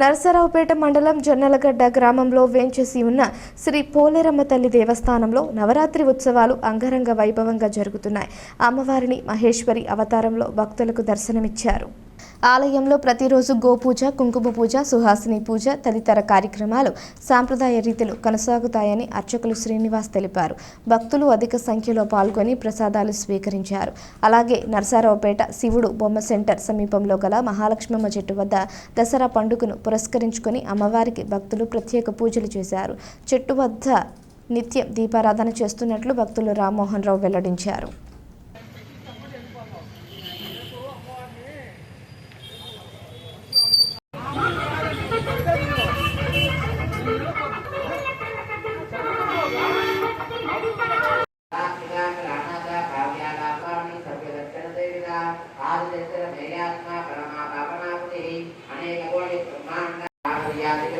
నరసరావుపేట మండలం జొన్నలగడ్డ గ్రామంలో వేంచేసి ఉన్న శ్రీ పోలేరమ్మ తల్లి దేవస్థానంలో నవరాత్రి ఉత్సవాలు అంగరంగ వైభవంగా జరుగుతున్నాయి. అమ్మవారిని మహేశ్వరి అవతారంలో భక్తులకు దర్శనమిచ్చారు. ఆలయంలో ప్రతిరోజు గోపూజ కుంకుమ పూజ సుహాసిని పూజ తదితర కార్యక్రమాలు సాంప్రదాయ రీతిలో కొనసాగుతాయని అర్చకులు శ్రీనివాస్ తెలిపారు. భక్తులు అధిక సంఖ్యలో పాల్గొని ప్రసాదాలు స్వీకరించారు. అలాగే నరసారావుపేట శివుడు బొమ్మ సెంటర్ సమీపంలో గల మహాలక్ష్మమ్మ చెట్టు వద్ద దసరా పండుగను పురస్కరించుకొని అమ్మవారికి భక్తులు ప్రత్యేక పూజలు చేశారు. చెట్టు వద్ద నిత్యం దీపారాధన చేస్తున్నట్లు భక్తులు రామ్మోహన్ రావు వెల్లడించారు.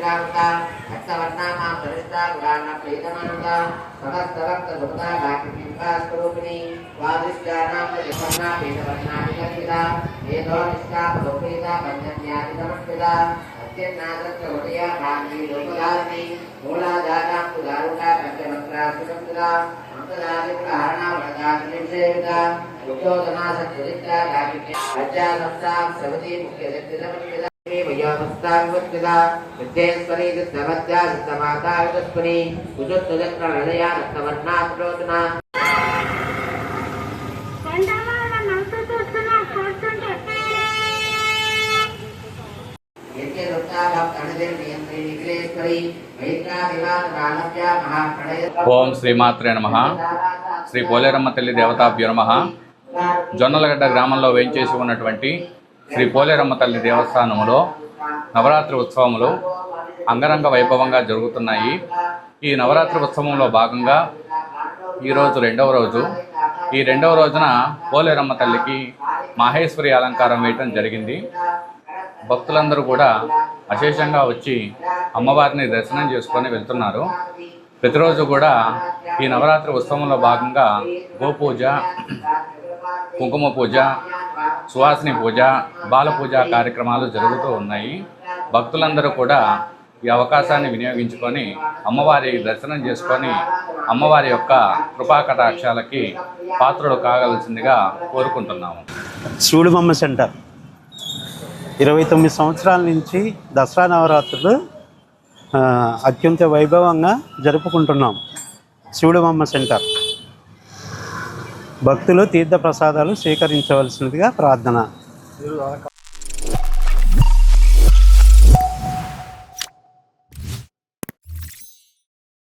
విగ్రావృత రక్తవర్ణామాం ప్రతిష్టా గుణాన ప్రీతమానుత సదస్తవక్త దుఃఖా లాక్షింకా స్వరూపిణి వాదిష్టానాం ప్రతిపన్నా పీతవర్ణా వికల్పిత ఏదో నిష్ఠా లోపీత పంచన్యాది సమర్పిత అత్యన్నాదత్త ఉదయ గాంధీ లోపదారిణి మూలాధారాంకు దారుణా పంచమంత్రా సుగంధుల అంతదాది ప్రహరణ వరదా నిషేవిత ఉద్యోగనా సత్యజిత్ర రాజా సంస్థా సమితి ముఖ్య ఓం శ్రీమాత్రే నమ. శ్రీ పోలేరమ్మ తల్లి దేవతాభ్యో నమ. జొన్నలగడ్డ గ్రామంలో వేయించేసి ఉన్నటువంటి శ్రీ పోలేరమ్మ తల్లి దేవస్థానంలో నవరాత్రి ఉత్సవములు అంగరంగ వైభవంగా జరుగుతున్నాయి. ఈ నవరాత్రి ఉత్సవంలో భాగంగా ఈరోజు రెండవ రోజు. ఈ రెండవ రోజున పోలేరమ్మ తల్లికి మాహేశ్వరి అలంకారం వేయటం జరిగింది. భక్తులందరూ కూడా అశేషంగా వచ్చి అమ్మవారిని దర్శనం చేసుకొని వెళ్తున్నారు. ప్రతిరోజు కూడా ఈ నవరాత్రి ఉత్సవంలో భాగంగా గోపూజ కుంకుమ పూజ సువాసిని పూజ బాల పూజ కార్యక్రమాలు జరుగుతూ ఉన్నాయి. భక్తులందరూ కూడా ఈ అవకాశాన్ని వినియోగించుకొని అమ్మవారి దర్శనం చేసుకొని అమ్మవారి యొక్క కృపా కటాక్షాలకి పాత్రలు కాగలసిందిగా కోరుకుంటున్నాము. శివుడు బొమ్మ సెంటర్. ఇరవై తొమ్మిది సంవత్సరాల నుంచి దసరా నవరాత్రులు అత్యంత వైభవంగా జరుపుకుంటున్నాం. శివుడు బొమ్మ సెంటర్. భక్తులు తీర్థ ప్రసాదాలు స్వీకరించవలసినదిగా ప్రార్థన.